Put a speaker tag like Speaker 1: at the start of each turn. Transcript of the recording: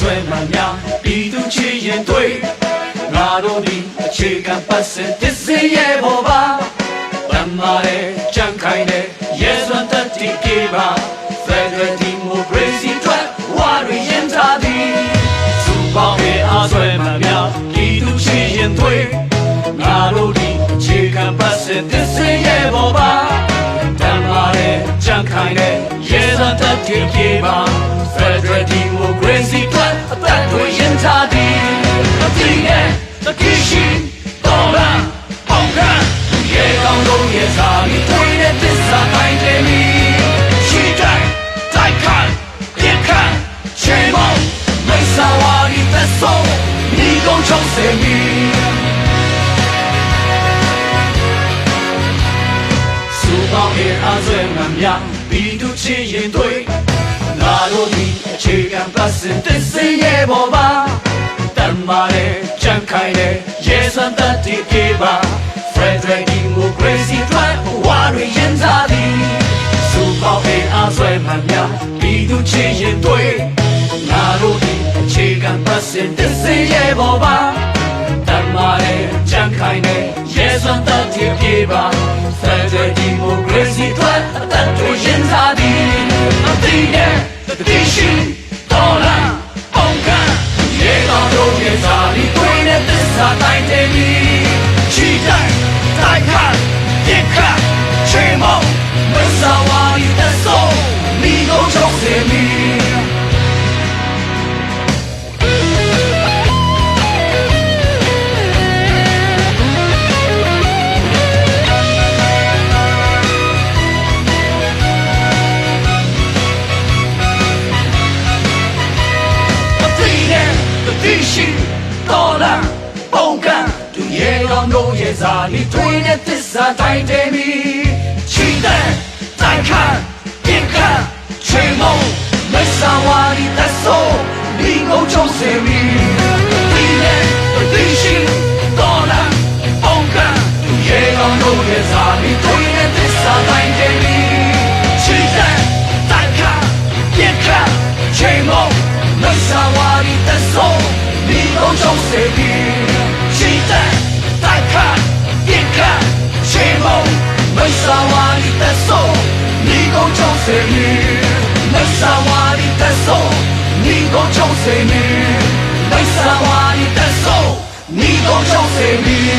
Speaker 1: ဆွဲမှများပြည်သူချီရင်တွေ့ငါတို့ဒီအခြေခံပတ်စင်တစ်စင်းရဲ့ဘောပါတမ္မာရဲ့ကြံခိုင်တဲ့ရဲစွမ်းတတိကေပါ Federal Democracy ထွက်ဝါရရင်ထားသည်စူပေါင်းရဲ့အားဆွဲမှများပြည်သူချီရင်တွေ့ငါတို့ဒီအခြေခံပတ်စင်တစ်စင်းရဲ့ဘောပါတမ်းမာတဲ့ကြံခိုင်တဲ့ရေစံတက်တီ က်တွေရင်ထားသည်အတိနဲ့တတိရှိတော်လာအောင်ခံရေကောင်းလုံးရဲ့စာမီတွေနဲ့သစ္စာတိုင်းတယ်မီရှိတိုင်းတိုက်ခိုင်ပြစ်ခတ်ချေမောင်းမိတ်ဆာဝါဒီသက်ဆုံးဒီကုန်ချုံးစေမီစူပေါင်းရဲ့အားဆွဲမှများပြည်သူချစ်ရ င်တွေ့ငါတို့ဒီအခြေခံပတ်စင်တစ်စင်းရဲ့ပေါ်ပါတမ်းမာတဲ့ကြံခိုင်တဲ့ရဲစွမ်းတတ်တည်ပြေပါ Frederick Democracy Drive ဝါရရင်စားသည်စူပေါင်းရဲ့အားဆွဲမှများပြည်သူချစ်ရင်တွေ့ငါတို့ဒီအခြေခံပတ်စင်တစ်စင်းရဲ့ပေါ်ပါတမ်းမာတဲ့ကြံခိုင်တဲ့ရဲစွမ်းတတ်တည်ပြေပါ Federal Democracy ထွ နဲ့တတိရှိတော်လာအောင်ခံရေတော်တို့ရဲ့စာလီတွေနဲ့သစ္စာတိုင်းတယ်မီ တတိရှိတော်လာပုံကံသူရဲ့အောင်တို့ရဲ့ဇာတိတွေနဲ့သစ္စာတိုင်းတယ်မီချီတဲ့တိုက်ခတ်ပြင်ခတ်ချေမုံမဆာဝါဒီသက်ဆိုဒီကုန်ချုံးစေမီအတိနဲ့တတိရှိတော်လာပုံကံသူရဲ့အောင်တို့ရဲ့ဇာတိတွေနဲ့သစ္စာတိုင်းတယ်မီချီတဲ့တိုက်ခတ်ပြင်ခတ်ချေမုံမဆာဝါဒီတဆော ဒီကုန်ချုံးစေပြီးရှိတဲ့တိုက်ခတ်ပြစ်ခတ်ရှေမုံမဆာဝါဒီတဆောဒီကုန်ချုံးစေပြီးမဆာဝါဒီတဆောဒီကုန်ချုံးစေပြီးမဆာဝါဒီတဆောဒီကုန်ချုံးစေပြီး